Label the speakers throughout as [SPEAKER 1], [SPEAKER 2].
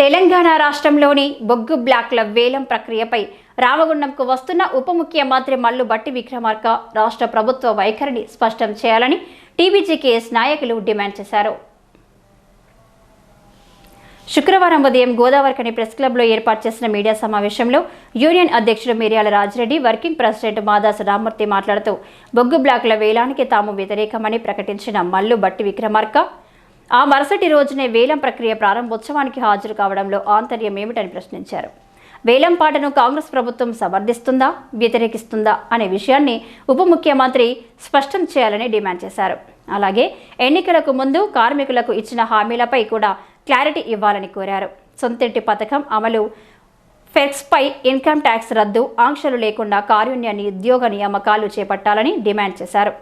[SPEAKER 1] తెలంగాణ రాష్ట్రంలోని బొగ్గు బ్లాక్ల వేలం ప్రక్రియపై రామగుండంకు వస్తున్న ఉప ముఖ్యమంత్రి మల్లు బట్టి విక్రమార్క రాష్ట్ర ప్రభుత్వ వైఖరిని స్పష్టం చేయాలని టీబీజీకేఎస్ నాయకులు డిమాండ్ చేశారు. శుక్రవారం ఉదయం గోదావరికని ప్రెస్ క్లబ్లో ఏర్పాటు చేసిన మీడియా సమావేశంలో యూనియన్ అధ్యక్షుడు మిర్యాల రాజిరెడ్డి వర్కింగ్ ప్రెసిడెంట్ మాదాస రామ్మూర్తి మాట్లాడుతూ బొగ్గు బ్లాకుల వేలానికి తాము వ్యతిరేకమని ప్రకటించిన మల్లు బట్టి విక్రమార్క ఆ మరుసటి రోజునే వేలం ప్రక్రియ ప్రారంభోత్సవానికి హాజరు కావడంలో ఆంతర్యం ఏమిటని ప్రశ్నించారు. వేలం పాటను కాంగ్రెస్ ప్రభుత్వం సమర్థిస్తుందా వ్యతిరేకిస్తుందా అనే విషయాన్ని ఉప ముఖ్యమంత్రి స్పష్టం చేయాలని డిమాండ్ చేశారు. అలాగే ఎన్నికలకు ముందు కార్మికులకు ఇచ్చిన హామీలపై కూడా క్లారిటీ ఇవ్వాలని కోరారు. సొంతింటి పథకం అమలు ఫెక్స్పై ఇన్కమ్ ట్యాక్స్ రద్దు ఆంక్షలు లేకుండా కారుణ్య ఉద్యోగ నియామకాలు చేపట్టాలని డిమాండ్ చేశారు.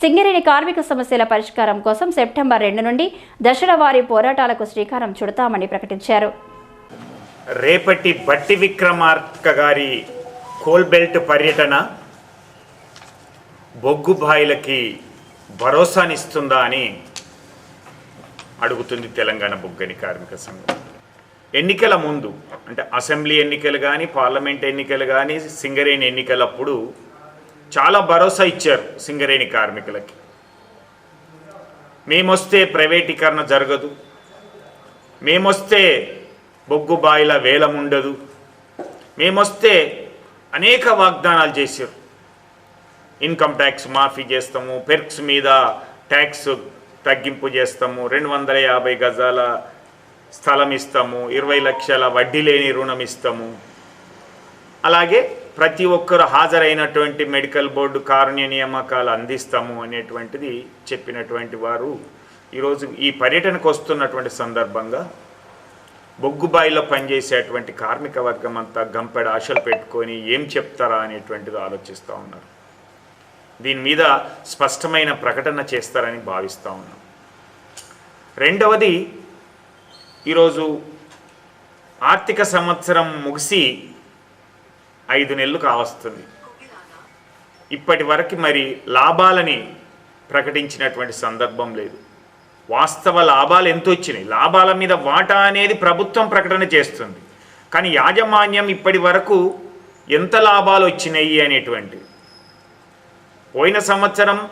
[SPEAKER 1] సింగరేణి కార్మిక సమస్యల పరిష్కారం కోసం సెప్టెంబర్ రెండు నుండి దశల వారి పోరాటాలకు శ్రీకారం చుడతామని ప్రకటించారు.
[SPEAKER 2] రేపటి బట్టి విక్రమార్క గారి కోల్బెల్ట్ పర్యటన బొగ్గు బాయిలకి భరోసానిస్తుందా అని అడుగుతుంది తెలంగాణ బొగ్గని కార్మిక సంఘం. ఎన్నికల ముందు అంటే అసెంబ్లీ ఎన్నికలు కానీ పార్లమెంట్ ఎన్నికలు కానీ సింగరేణి ఎన్నికలప్పుడు చాలా భరోసా ఇచ్చారు సింగరేణి కార్మికులకి. మేమొస్తే ప్రైవేటీకరణ జరగదు. మేమొస్తే బొగ్గు బాయిల వేలం ఉండదు మేమొస్తే అనేక వాగ్దానాలు చేశారు. ఇన్కమ్ ట్యాక్స్ మాఫీ చేస్తాము పెర్క్స్ మీద ట్యాక్స్ తగ్గింపు చేస్తాము రెండు వందల యాభై గజాల స్థలం ఇస్తాము ఇరవై లక్షల వడ్డీ లేని రుణం ఇస్తాము. అలాగే ప్రతి ఒక్కరు హాజరైనటువంటి మెడికల్ బోర్డు కారుణ్య నియామకాలు అందిస్తాము అనేటువంటిది చెప్పినటువంటి వారు ఈరోజు ఈ పర్యటనకు వస్తున్నటువంటి సందర్భంగా బొగ్గుబాయిలో పనిచేసేటువంటి కార్మిక వర్గం అంతా గంపెడ ఆశలు పెట్టుకొని ఏం చెప్తారా అనేటువంటిది ఆలోచిస్తూ ఉన్నారు. దీని మీద స్పష్టమైన ప్రకటన చేస్తారని భావిస్తూ ఉన్నాం. రెండవది ఈరోజు ఆర్థిక సంవత్సరం ముగిసి ఐదు నెలలు కావస్తుంది. ఇప్పటి వరకు మరి లాభాలని ప్రకటించినటువంటి సందర్భం లేదు. వాస్తవ లాభాలు ఎంత వచ్చినాయి. లాభాల మీద వాటా అనేది ప్రభుత్వం ప్రకటన చేస్తుంది. కానీ యాజమాన్యం ఇప్పటి వరకు ఎంత లాభాలు వచ్చినాయి అనేటువంటి పోయిన సంవత్సరం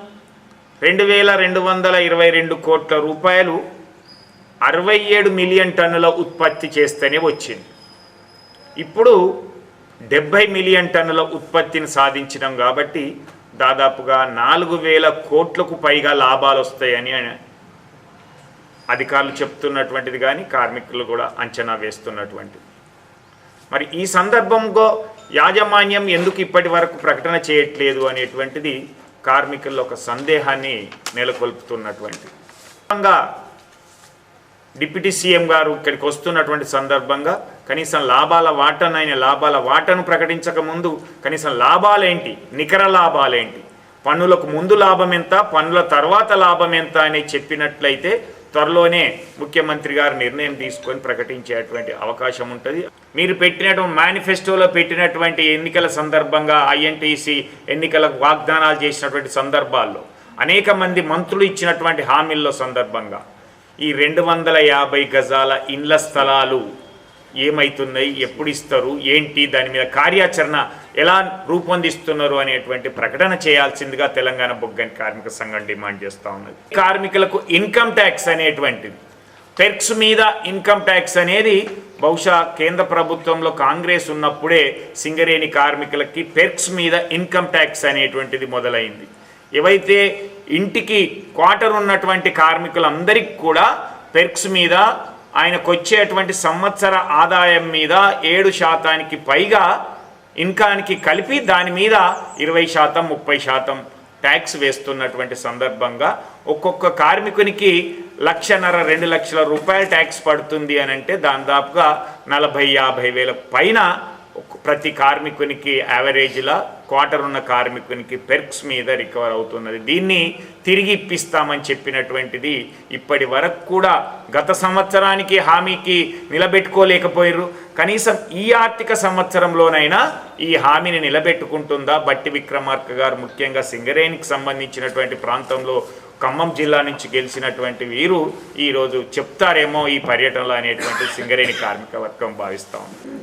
[SPEAKER 2] రెండు వేల రెండు వందల ఇరవై రెండు కోట్ల రూపాయలు అరవై ఏడు మిలియన్ టన్నుల ఉత్పత్తి చేస్తేనే వచ్చింది. ఇప్పుడు డెబ్భై మిలియన్ టన్నుల ఉత్పత్తిని సాధించడం కాబట్టి దాదాపుగా నాలుగు వేల కోట్లకు పైగా లాభాలు వస్తాయని అధికారులు చెప్తున్నటువంటిది కానీ కార్మికులు కూడా అంచనా వేస్తున్నటువంటిది మరి ఈ సందర్భంలో యాజమాన్యం ఎందుకు ఇప్పటి వరకు ప్రకటన చేయట్లేదు అనేటువంటిది కార్మికుల్లో ఒక సందేహాన్ని నెలకొల్పుతున్నటువంటి. డిప్యూటీ సీఎం గారు ఇక్కడికి వస్తున్నటువంటి సందర్భంగా కనీసం లాభాల వాటను ఆయన లాభాల వాటను ప్రకటించక ముందు కనీసం లాభాలేంటి? నికర లాభాలేంటి? పన్నులకు ముందు లాభం ఎంత పన్నుల తర్వాత లాభం ఎంత అని చెప్పినట్లయితే త్వరలోనే ముఖ్యమంత్రి గారు నిర్ణయం తీసుకొని ప్రకటించేటువంటి అవకాశం ఉంటుంది. మీరు పెట్టినటువంటి మేనిఫెస్టోలో పెట్టినటువంటి ఎన్నికల సందర్భంగా ఐఎన్టీసీ ఎన్నికలకు వాగ్దానాలు చేసినటువంటి సందర్భాల్లో అనేక మంది మంత్రులు ఇచ్చినటువంటి హామీల్లో సందర్భంగా ఈ రెండు వందల యాభై గజాల ఇండ్ల స్థలాలు ఏమవుతున్నాయి ఎప్పుడు ఇస్తారు ఏంటి దాని మీద కార్యాచరణ ఎలా రూపొందిస్తున్నారు అనేటువంటి ప్రకటన చేయాల్సిందిగా తెలంగాణ బొగ్గని కార్మిక సంఘం డిమాండ్ చేస్తూ ఉన్నది. కార్మికులకు ఇన్కమ్ ట్యాక్స్ అనేటువంటిది. పెర్క్స్ మీద ఇన్కమ్ ట్యాక్స్ అనేది బహుశా కేంద్ర ప్రభుత్వంలో కాంగ్రెస్ ఉన్నప్పుడే సింగరేణి కార్మికులకి పెర్క్స్ మీద ఇన్కమ్ ట్యాక్స్ అనేటువంటిది మొదలైంది. ఏవైతే ఇంటికి క్వార్టర్ ఉన్నటువంటి కార్మికులందరికీ కూడా పెర్క్స్ మీద ఆయనకు వచ్చేటువంటి సంవత్సర ఆదాయం మీద ఏడు శాతానికి పైగా ఇన్కానికి కలిపి దాని మీద ఇరవై శాతం ముప్పై శాతం ట్యాక్స్ వేస్తున్నటువంటి సందర్భంగా ఒక్కొక్క కార్మికునికి లక్షన్నర రెండు లక్షల రూపాయల ట్యాక్స్ పడుతుంది అని అంటే దాదాపుగా నలభై యాభై వేల పైన ప్రతి కార్మికునికి యావరేజ్లా క్వార్టర్ ఉన్న కార్మికునికి పెర్క్స్ మీద రికవర్ అవుతున్నది. దీన్ని తిరిగి ఇప్పిస్తామని చెప్పినటువంటిది ఇప్పటి వరకు కూడా గత సంవత్సరానికి హామీకి నిలబెట్టుకోలేకపోయారు కనీసం ఈ ఆర్థిక సంవత్సరంలోనైనా ఈ హామీని నిలబెట్టుకుంటుందా? బట్టి విక్రమార్క గారు ముఖ్యంగా సింగరేణికి సంబంధించినటువంటి ప్రాంతంలో ఖమ్మం జిల్లా నుంచి గెలిచినటువంటి వీరు ఈరోజు చెప్తారేమో ఈ పర్యటనలో అనేటువంటి సింగరేణి కార్మిక వర్గం భావిస్తూ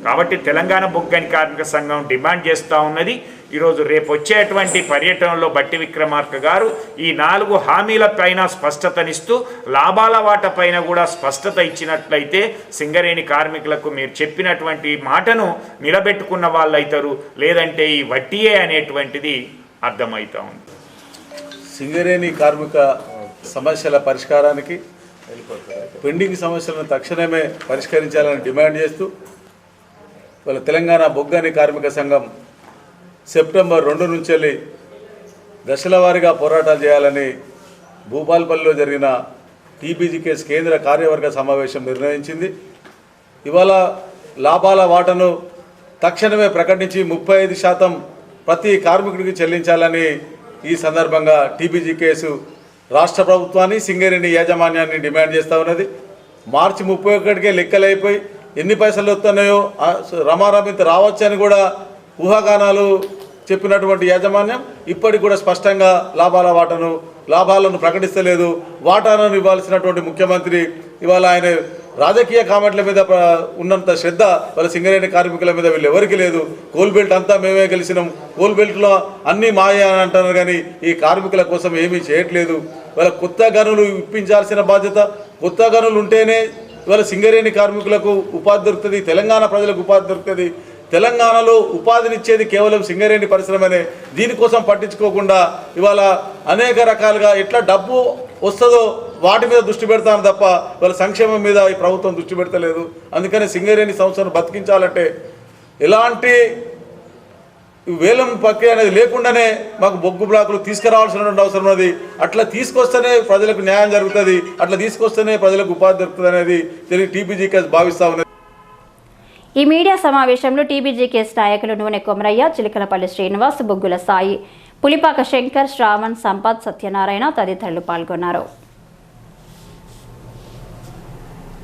[SPEAKER 2] కాబట్టి తెలంగాణ బొగ్గని కార్మిక సంఘం డిమాండ్ చేస్తూ ఉన్నది. ఈరోజు రేపు వచ్చేటువంటి పర్యటనలో బట్టి విక్రమార్క గారు ఈ నాలుగు హామీల పైన స్పష్టతనిస్తూ లాభాల వాట పైన కూడా స్పష్టత ఇచ్చినట్లయితే సింగరేణి కార్మికులకు మీరు చెప్పినటువంటి మాటను నిలబెట్టుకున్న వాళ్ళు అవుతారు లేదంటే ఈ వడ్డీయే అనేటువంటిది అర్థమవుతా ఉంది.
[SPEAKER 3] సింగరేణి కార్మిక సమస్యల పరిష్కారానికి పెండింగ్ సమస్యలను తక్షణమే పరిష్కరించాలని డిమాండ్ చేస్తూ వాళ్ళ తెలంగాణ బొగ్గని కార్మిక సంఘం సెప్టెంబర్ రెండు నుంచి వెళ్ళి దశల వారీగా పోరాటాలు చేయాలని భూపాల్పల్లిలో జరిగిన టీబీజీకేఎస్ కేంద్ర కార్యవర్గ సమావేశం నిర్ణయించింది. ఇవాళ లాభాల వాటను తక్షణమే ప్రకటించి ముప్పై ఐదు శాతం ప్రతి కార్మికుడికి చెల్లించాలని ఈ సందర్భంగా టీబీజీ కేసు రాష్ట్ర ప్రభుత్వాన్ని సింగరేణి యాజమాన్యాన్ని డిమాండ్ చేస్తూ ఉన్నది. మార్చి ముప్పై ఒకటికే లెక్కలైపోయి ఎన్ని పైసలు వస్తున్నాయో ఆ రావచ్చని కూడా ఊహాగానాలు చెప్పినటువంటి యాజమాన్యం ఇప్పటికి కూడా స్పష్టంగా లాభాల వాటను లాభాలను ప్రకటిస్తలేదు. వాటాలను ఇవ్వాల్సినటువంటి ముఖ్యమంత్రి ఇవాళ ఆయన రాజకీయ కామెంట్ల మీద ఉన్నంత శ్రద్ధ వాళ్ళ సింగరేణి కార్మికుల మీద వీళ్ళు ఎవరికి లేదు. కోల్ బెల్ట్ అంతా మేమే గెలిచినాం. కోల్ బెల్ట్లో అన్నీ మాయ అని అంటున్నారు కానీ ఈ కార్మికుల కోసం ఏమీ చేయట్లేదు. వాళ్ళ కొత్త గనులు ఇప్పించాల్సిన బాధ్యత కొత్త గనులు ఉంటేనే ఇవాళ సింగరేణి కార్మికులకు ఉపాధి దొరుకుతుంది తెలంగాణ ప్రజలకు ఉపాధి దొరుకుతుంది. తెలంగాణలో ఉపాధినిచ్చేది కేవలం సింగరేణి పరిశ్రమనే. దీనికోసం పట్టించుకోకుండా ఇవాళ అనేక రకాలుగా ఎట్లా డబ్బు వస్తుందో వాటి మీద దృష్టి పెడతాను తప్ప వాళ్ళ సంక్షేమం మీద ఈ ప్రభుత్వం దృష్టి పెడతలేదు. అందుకని సింగరేణి సంస్థను బతికించాలంటే ఎలాంటి వేలం ప్రక్రియ అనేది లేకుండానే మాకు బొగ్గు బ్లాకులు తీసుకురావాల్సినటువంటి అవసరం ఉన్నది. అట్లా తీసుకొస్తేనే ప్రజలకు న్యాయం జరుగుతుంది. అట్లా తీసుకొస్తేనే ప్రజలకు ఉపాధి దొరుకుతుంది అనేది తెలియ టీపీజీకే భావిస్తా ఉన్నది.
[SPEAKER 1] ఈ మీడియా సమావేశంలో టీబీజీకేఎస్ నాయకులు నూనె కొమరయ్య చిలకలపల్లి శ్రీనివాస్ బొగ్గుల సాయి పులిపాక శంకర్ శ్రావణ్ సంపత్ సత్యనారాయణ తదితరులు పాల్గొన్నారు.